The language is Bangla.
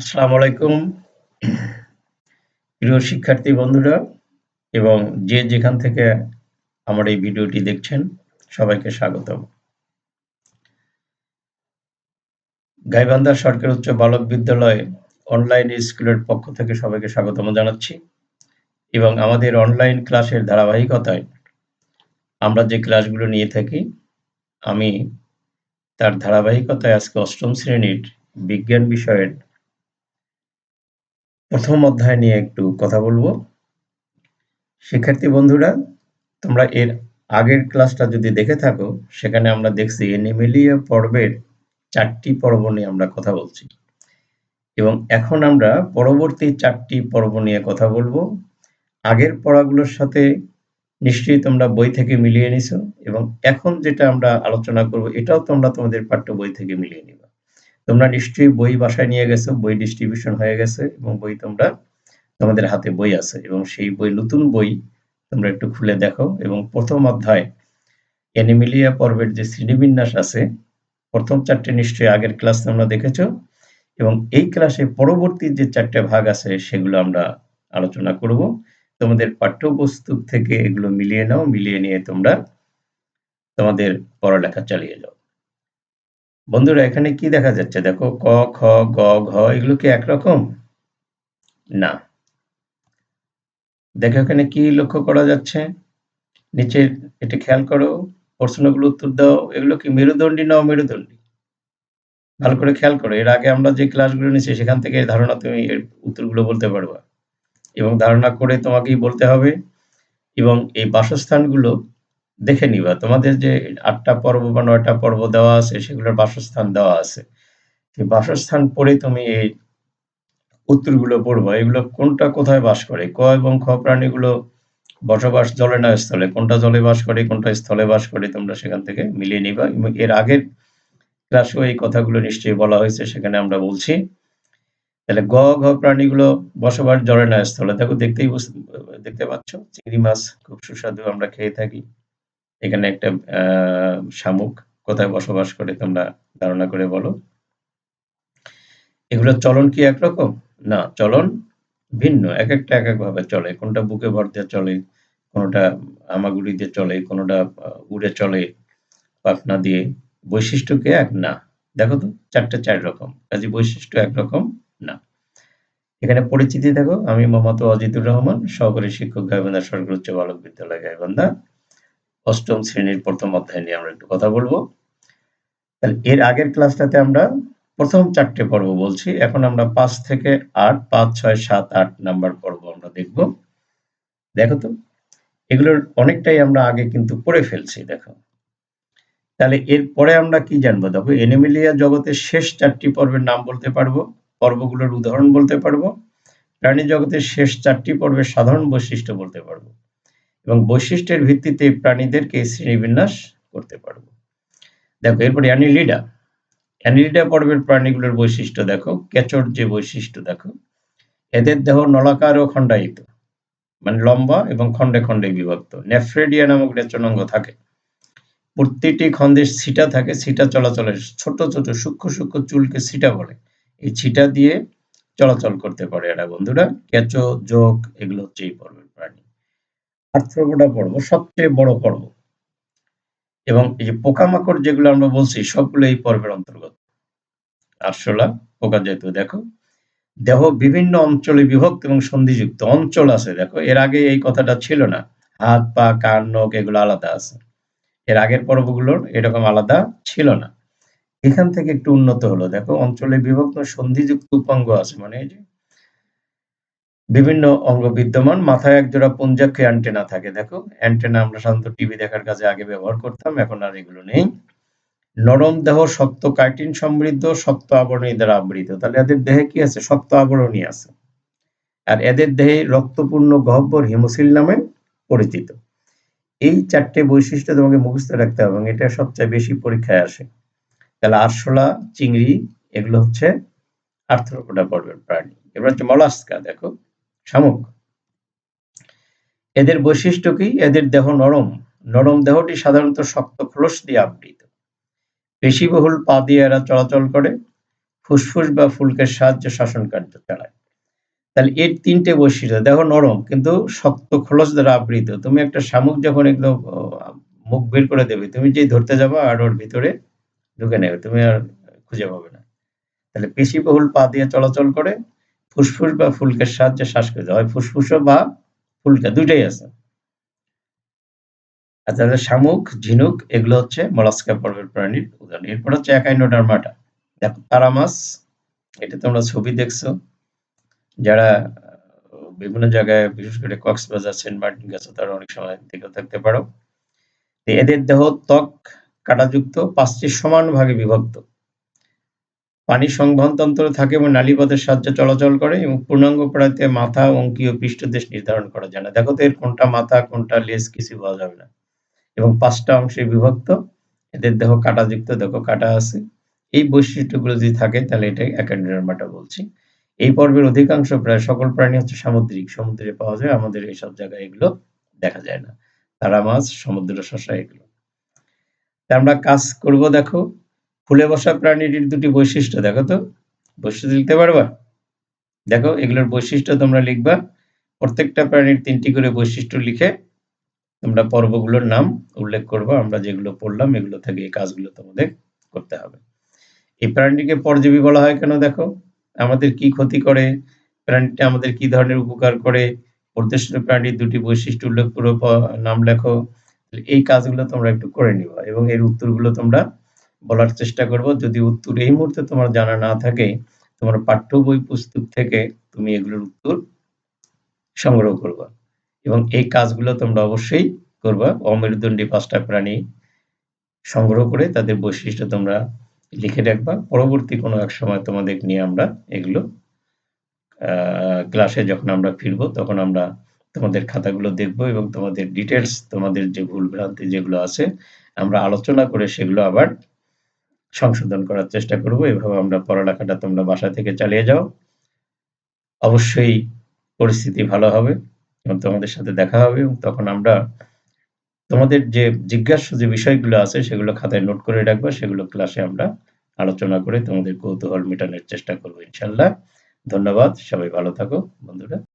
আসসালামু আলাইকুম। প্রিয় শিক্ষার্থী বন্ধুরা, এবং যে যেখান থেকে আমার এই ভিডিওটি দেখছেন, সবাইকে স্বাগতম। গাইবান্ধা সরকার উচ্চ বালক বিদ্যালয় অনলাইন স্কুলের পক্ষ থেকে সবাইকে স্বাগতম জানাচ্ছি, এবং আমাদের অনলাইন ক্লাসের ধারাবাহিকতায় আমরা যে ক্লাসগুলো নিয়ে থাকি, আমি তার ধারাবাহিকতায় আজকে অষ্টম শ্রেণির বিজ্ঞান বিষয়ের প্রথম অধ্যায় নিয়ে একটু কথা বলব। শিক্ষার্থী বন্ধুরা, তোমরা এর আগের ক্লাসটা যদি দেখে থাকো, সেখানে আমরা দেখছি এনিমেলিয়া পর্বের চারটি পর্ব নিয়ে আমরা কথা বলছি। এবং এখন আমরা পরবর্তী চারটি পর্ব নিয়ে কথা বলব। আগের পড়াগুলোর সাথে নিশ্চয়ই তোমরা বই থেকে মিলিয়ে নিছো। এবং এখন যেটা আমরা আলোচনা করব, এটাও তোমরা তোমাদের পাঠ্য বই থেকে মিলিয়ে নিবা। তোমরা নিশ্চয়ই বই বাসায় নিয়ে গেছো, বই ডিস্ট্রিবিউশন হয়ে গেছে এবং বই তোমরা তোমাদের হাতে বই আছে এবং সেই বই, নতুন বই তোমরা একটু খুলে দেখো এবং প্রথম অধ্যায়, অ্যানিমিলিয়া পর্বের যে শ্রেণীবিন্যাস আছে, প্রথম চারটে নিশ্চয়ই আগের ক্লাস তোমরা দেখেছ এবং এই ক্লাসে পরবর্তী যে চারটে ভাগ আছে সেগুলো আমরা আলোচনা করব। তোমাদের পাঠ্যবস্তু থেকে এগুলো মিলিয়ে নাও, মিলিয়ে নিয়ে তোমরা তোমাদের পড়ালেখা চালিয়ে যাও। বন্ধুরা, এখানে কি দেখা যাচ্ছে? দেখো, ক, খ, গ, ঘ, এগুলো কি একরকম? না। দেখো, এখানে কি লক্ষ্য করা যাচ্ছে? নিচে এটা খেয়াল করো, প্রশ্নগুলো উত্তর দাও। এগুলো কি মেরুদণ্ডী না অমেরুদণ্ডী? ভালো করে খেয়াল করো। এর আগে আমরা যে ক্লাসগুলো নিয়েছি, সেখান থেকে ধারণা তুমি এর উত্তরগুলো বলতে পারবা। এবং ধারণা করে তোমাকেই বলতে হবে। এবং এই বাসস্থানগুলো দেখে নিবা। তোমাদের যে আটটা পর্ব বা নয়টা পর্ব দেওয়া আছে, সেগুলোর বাসস্থান দেওয়া আছে। বাসস্থান পড়ে তুমি এই উত্তরগুলো পড়ব। এগুলো কোনটা কোথায় বাস করে? ক এবং খ প্রাণীগুলো বসবাস জলে না স্থলে? কোনটা জলে বাস করে, কোনটা স্থলে বাস করে, তোমরা সেখান থেকে মিলিয়ে নিবা। এর আগের ক্লাসেও এই কথাগুলো নিশ্চয়ই বলা হয়েছে, সেখানে আমরা বলছি। তাহলে গ, ঘ প্রাণীগুলো বসবাস জলে না স্থলে। দেখো, দেখতেই দেখতে পাচ্ছ? চিংড়ি মাছ খুব সুস্বাদু, আমরা খেয়ে থাকি। এখানে একটা শামুক কোথায় বসবাস করে তোমরা ধারণা করে বলো। এগুলোর চলন কি একরকম? না, চলন ভিন্ন এক একটা এক এক ভাবে চলে। কোনটা বুকে ভর দিয়ে চলে, কোনোটা আমাগুড়ি দিয়ে চলে, কোনোটা উড়ে চলে, পাখনা দিয়ে। বৈশিষ্ট্য কি এক? না। দেখো তো, চারটে চার রকম। কাজে বৈশিষ্ট্য একরকম না। এখানে পরিচিতি দেখো, আমি মোহাম্মদ অজিতুর রহমান, সহকারী শিক্ষক গাইবান্ধা সরকার উচ্চ বালক বিদ্যালয় গাইবান্ধা। অষ্টম শ্রেণির প্রথম অধ্যায় নিয়ে আমরা একটু কথা বলব। তাহলে এর আগের ক্লাসটাতে আমরা প্রথম চারটে পর্ব বলছি, এখন আমরা পাঁচ থেকে আট, পাঁচ, ছয়, সাত, আট নাম্বার পর্ব আমরা দেখব। দেখো তো, এগুলোর অনেকটাই আমরা আগে কিন্তু পড়ে ফেলছি, দেখো। তাহলে এরপরে আমরা কি জানব? দেখো, এনিমিলিয়া জগতের শেষ চারটি পর্বের নাম বলতে পারব, পর্বগুলোর উদাহরণ বলতে পারব প্রাণী জগতের শেষ চারটি পর্বের সাধারণ বৈশিষ্ট্য বলতে পারব। এবং বৈশিষ্ট্যের ভিত্তিতে প্রাণীদেরকে শ্রেণীবিন্যাস করতে পারব। দেখো, এরপরে অ্যানিলিডা। অ্যানিলিডা পর্বের প্রাণীগুলোর বৈশিষ্ট্য দেখো, কেচর যে বৈশিষ্ট্য দেখো, এদের দেহ নলাকার ও খণ্ডায়িত মানে লম্বা এবং খণ্ডে খণ্ডে বিভক্ত। নেফ্রেডিয়া নামক রেচনাঙ্গ থাকে। প্রতিটি খণ্ডে ছিটা থাকে, ছিটা চলাচলের ছোট ছোট সূক্ষ্ম সূক্ষ্ম চুলকে ছিটা বলে। এই ছিটা দিয়ে চলাচল করতে পারে এরা, বন্ধুরা। কেঁচো যোগ এগুলো হচ্ছে এই পর্বের প্রাণী। আর্থ্রোপোডা পর্ব সবচেয়ে বড় পর্ব। এবং এই যে পোকামাকড় যেগুলো আমরা বলছি, সবগুলো এই পর্বের অন্তর্গত। আরশোলা, পোকা যেহেতু দেখো। দেহ বিভিন্ন অঞ্চলে বিভক্ত এবং সন্ধিযুক্ত। অঞ্চল আছে, দেখো। এর আগে এই কথাটা ছিল না। হাত, পা, কান, নখ, এগুলো আলাদা আছে। এর আগের পর্বগুলোর এরকম আলাদা ছিল না। এখান থেকে একটু উন্নত হলো। দেখো, অঞ্চলে বিভক্ত সন্ধিযুক্ত উপাঙ্গ আছে মানে এই যে বিভিন্ন অঙ্গ বিদ্যমান, মাথায় এক জোড়া পুঞ্জাক্ষী অ্যান্টেনা থাকে, দেখো। অ্যান্টেনা আমরা সাধারণত টিভি দেখার কাজে আগে ব্যবহার করতাম, এখন আর এগুলো নেই। নরম দেহ, শক্ত কাইটিন সমৃদ্ধ, শক্ত আবরণী দ্বারা আবৃত। তাহলে এদের দেহে কি আছে? শক্ত আবরণী আছে। আর এদের দেহে রক্তপূর্ণ গহ্বর হিমোসিল নামে পরিচিত। এই চারটে বৈশিষ্ট্য তোমাকে মুখস্থ রাখতে হবে, এবং এটা সবচেয়ে বেশি পরীক্ষায় আসে। তাহলে আরশোলা, চিংড়ি, এগুলো হচ্ছে আর্থ্রোপোডা পর্বের প্রাণী। এবার হচ্ছে মলাস্কা, দেখো। শামুক। এদের বৈশিষ্ট্য কি? এদের দেহ নরম। নরম দেহটি সাধারণত শক্ত খোলস দিয়ে আবৃত। পেশিবহুল পা দিয়ে এরা চলাচল করে। ফুসফুস বা ফুলকের সাহায্যে শাসন কার্য চালায়। তাহলে এর তিনটে বৈশিষ্ট্য দেখো নরম কিন্তু শক্ত খোলস দ্বারা আবৃত। তুমি একটা শামুক যখন একদম মুখ বের করে দেবে, তুমি যেই ধরতে যাবা আর ওর ভিতরে ঢুকে নেবে, তুমি আর খুঁজে পাবে না। তাহলে পেশিবহুল পা দিয়ে চলাচল করে ফুসফুস বা ফুলকের সাহায্যে শ্বাস শ্বাসকৃত হয়। ফুসফুস বা ফুলকা দুইটাই আছে। তাদের শামুক, ঝিনুক, এগুলো হচ্ছে মলাস্কা পর্বের প্রাণীর উদাহরণ। এরপর হচ্ছে একাইনোডার্মাটা দেখো তারা মাছ এটা তোমরা ছবি দেখছ। যারা, বিভিন্ন জায়গায়, বিশেষ করে কক্সবাজার, সেন্ট মার্টিন গেছে, তারা অনেক সময় দেখে থাকতে পারো। এদের দেহ ত্বক কাটাযুক্ত, পাঁচটি সমান ভাগে বিভক্ত। পানি সংবহনতন্ত্র থাকে এবং নালীপথের সাহায্যে চলাচল করে এবং পূর্ণাঙ্গ প্রাণীতে মাথা অঙ্কীয় পৃষ্ঠদেশ নির্ধারণ করা যায় না। দেখো তো এর কোনটা মাথা, কোনটা লেজ কিছু পাওয়া যাবে না। এবং পাঁচটা অংশে বিভক্ত। এদের দেহ কাটাযুক্ত, দেখো কাটা আছে। এই বৈশিষ্ট্যগুলো যদি থাকে, তাহলে এটা অ্যাকান্ডারমাটা বলছি। এই পর্বের অধিকাংশ প্রায় সকল প্রাণী হচ্ছে সামুদ্রিক। সমুদ্রে পাওয়া যায়, আমাদের এইসব জায়গায় এগুলো দেখা যায় না। তারা মাছ, সমুদ্র শসা এগুলো। আমরা কাজ করব, দেখো। ফুলে বসা প্রাণীটির দুটি বৈশিষ্ট্য, দেখো তো। বৈশিষ্ট্য লিখতে পারবা? দেখো, এগুলোর বৈশিষ্ট্য তোমরা লিখবা। প্রত্যেকটা প্রাণীর তিনটি করে বৈশিষ্ট্য লিখে তোমরা পর্বগুলোর নাম উল্লেখ করব। আমরা যেগুলো পড়লাম, এগুলো থেকে এই কাজগুলো তোমাদের করতে হবে। এই প্রাণীটিকে পরজীবী বলা হয় কেন, দেখো? আমাদের কি ক্ষতি করে? প্রাণীটা আমাদের কি ধরনের উপকার করে? প্রদর্শিত প্রাণীর দুটি বৈশিষ্ট্য উল্লেখ করে নাম লেখো। এই কাজগুলো তোমরা একটু করে নিবা এবং এর উত্তরগুলো তোমরা বলার চেষ্টা করব। যদি উত্তর এই মুহূর্তে তোমার জানা না থাকে, তোমার পাঠ্য বই পুস্তক থেকে তুমি এগুলোর উত্তর সংগ্রহ করবা এবং এই কাজগুলো তোমরা অবশ্যই করবা। অমেরুদণ্ডী পাঁচটা প্রাণী সংগ্রহ করে তাদের বৈশিষ্ট্য তোমরা লিখে রাখবা। পরবর্তী কোনো এক সময় তোমাদের নিয়ে আমরা এগুলো ক্লাসে যখন আমরা ফিরব, তখন আমরা তোমাদের খাতাগুলো দেখব এবং তোমাদের ডিটেলস তোমাদের যে ভুল ভ্রান্তি যেগুলো আছে, আমরা আলোচনা করে সেগুলো আবার সংশোধন করার চেষ্টা করব। এভাবে আমরা পড়ালেখাটা তোমরা বাসা থেকে চালিয়ে যাও। অবশ্যই পরিস্থিতি ভালো হবে এবং তোমাদের সাথে দেখা হবে এবং তখন আমরা তোমাদের যে জিজ্ঞাসা যে বিষয়গুলো আছে সেগুলো খাতায় নোট করে রাখব। সেগুলো ক্লাসে আমরা আলোচনা করে তোমাদের কৌতূহল মেটানোর চেষ্টা করব ইনশাল্লাহ। ধন্যবাদ, সবাই ভালো থাকো বন্ধুরা।